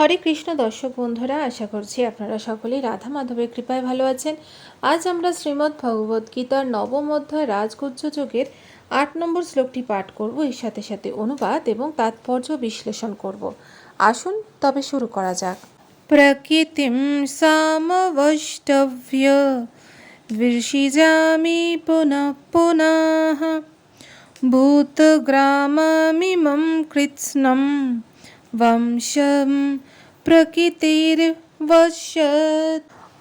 হরে কৃষ্ণ দর্শক বন্ধুরা, আশা করছি আপনারা সকলেই রাধা মাধবের কৃপায় ভালো আছেন। আজ আমরা শ্রীমদ্ ভগবদ গীতার নবম অধ্যায় রাজগুজ্জ যোগের আট নম্বর শ্লোকটি পাঠ করব। এর সাথে সাথে অনুবাদ এবং তাৎপর্য বিশ্লেষণ করব। আসুন, তবে শুরু করা যাক। প্রকৃতিম সামবষ্টভ্য বির্ষিজামি পুনঃ পুনঃ ভূতগ্রামমিমं কৃৎস্নম। বংশম প্রকৃতির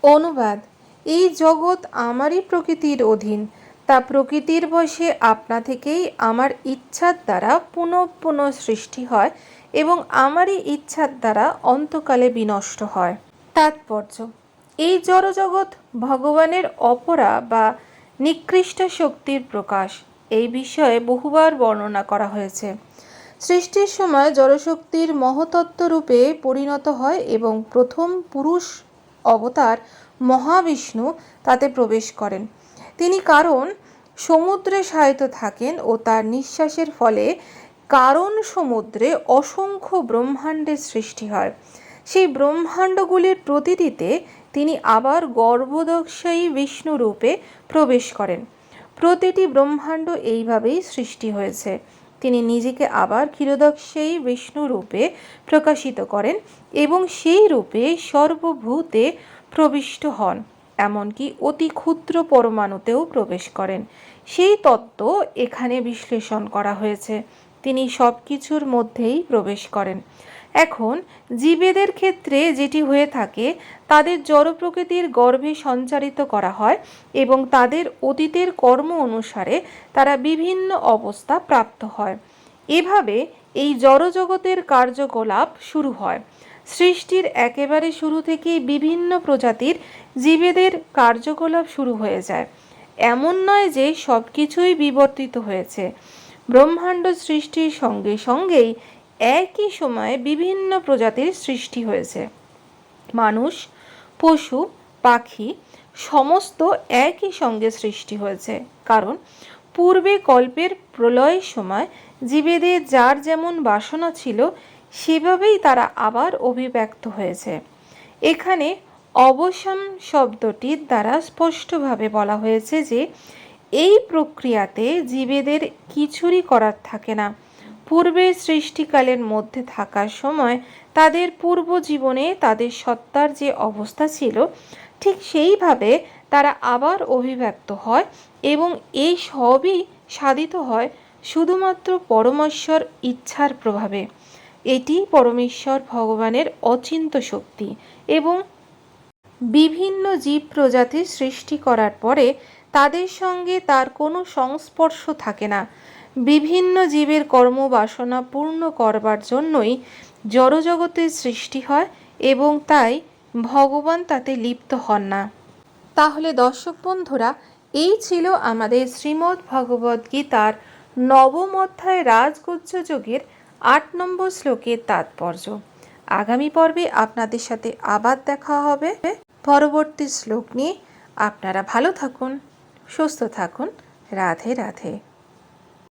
অনুবাদ, এই জগৎ আমারই প্রকৃতির অধীন, তা প্রকৃতির বশে আপনা থেকেই আমার ইচ্ছার দ্বারা পুনঃ পুনঃ সৃষ্টি হয় এবং আমারই ইচ্ছার দ্বারা অন্তকালে বিনষ্ট হয়। তাৎপর্য, এই জড়জগৎ ভগবানের অপরা বা নিকৃষ্ট শক্তির প্রকাশ, এই বিষয়ে বহুবার বর্ণনা করা হয়েছে। সৃষ্টির সময় জড়শক্তির মহতত্ত্ব রূপে পরিণত হয় এবং প্রথম পুরুষ অবতার মহাবিষ্ণু তাতে প্রবেশ করেন। তিনি কারণ সমুদ্রে শায়িত থাকেন ও তার নিঃশ্বাসের ফলে কারণ সমুদ্রে অসংখ্য ব্রহ্মাণ্ডের সৃষ্টি হয়। সেই ব্রহ্মাণ্ডগুলির প্রতিটিতে তিনি আবার গর্ভদক্ষায়ী বিষ্ণু রূপে প্রবেশ করেন। প্রতিটি ব্রহ্মাণ্ড এইভাবেই সৃষ্টি হয়েছে। তিনি নিজেকে আবার ক্ষীরদক্ষায়ী বিষ্ণু রূপে প্রকাশিত করেন এবং সেই রূপে সর্বভূতে প্রবিষ্ট হন, এমনকি অতি ক্ষুদ্র পরমাণুতেও প্রবেশ করেন। সেই তত্ত্ব এখানে বিশ্লেষণ করা হয়েছে। তিনি সব কিছুর মধ্যেই প্রবেশ করেন। এখন জীবেদের ক্ষেত্রে যেটি হয়ে থাকে, তাদের জড় প্রকৃতির গর্ভে সঞ্চারিত করা হয় এবং তাদের অতীতের কর্ম অনুসারে তারা বিভিন্ন অবস্থা প্রাপ্ত হয়। এভাবে এই জড়জগতের কার্যকলাপ শুরু হয়। সৃষ্টির একেবারে শুরু থেকেই বিভিন্ন প্রজাতির জীবেদের কার্যকলাপ শুরু হয়ে যায়। এমন নয় যে সব কিছুই বিবর্তিত হয়েছে। ব্রহ্মাণ্ড সৃষ্টির সঙ্গে সঙ্গেই একই সময়ে বিভিন্ন প্রজাতির সৃষ্টি হয়েছে। মানুষ, পশু, পাখি সমস্ত একই সঙ্গে সৃষ্টি হয়েছে। কারণ পূর্বে কল্পের প্রলয়ের সময় জীবেদের যার যেমন বাসনা ছিল, সেভাবেই তারা আবার অভিব্যক্ত হয়েছে। এখানে অবসান শব্দটির দ্বারা স্পষ্টভাবে বলা হয়েছে যে, এই প্রক্রিয়াতে জীবেদের কিছুরই করার থাকে না। পূর্বে সৃষ্টিকালের মধ্যে থাকার সময় তাদের পূর্ব জীবনে তাদের সত্তার যে অবস্থা ছিল, ঠিক সেইভাবে তারা আবার অভিব্যক্ত হয় এবং এই সবই সাধিত হয় শুধুমাত্র পরমেশ্বর ইচ্ছার প্রভাবে। এটি পরমেশ্বর ভগবানের অচিন্ত শক্তি এবং বিভিন্ন জীব প্রজাতির সৃষ্টি করার পরে তাদের সঙ্গে তার কোনো সংস্পর্শ থাকে না। বিভিন্ন জীবের কর্মবাসনা পূর্ণ করবার জন্যই জড়জগতের সৃষ্টি হয় এবং তাই ভগবান তাতে লিপ্ত হন না। তাহলে দর্শক বন্ধুরা, এই ছিল আমাদের শ্রীমদ্ ভগবদ গীতার নবম অধ্যায় রাজগুজ্জ যোগের আট নম্বর শ্লোকের তাৎপর্য। আগামী পর্বে আপনাদের সাথে আবার দেখা হবে। পরবর্তী শ্লোক নিয়ে আপনারা ভালো থাকুন, সুস্থ থাকুন। রাধে রাধে।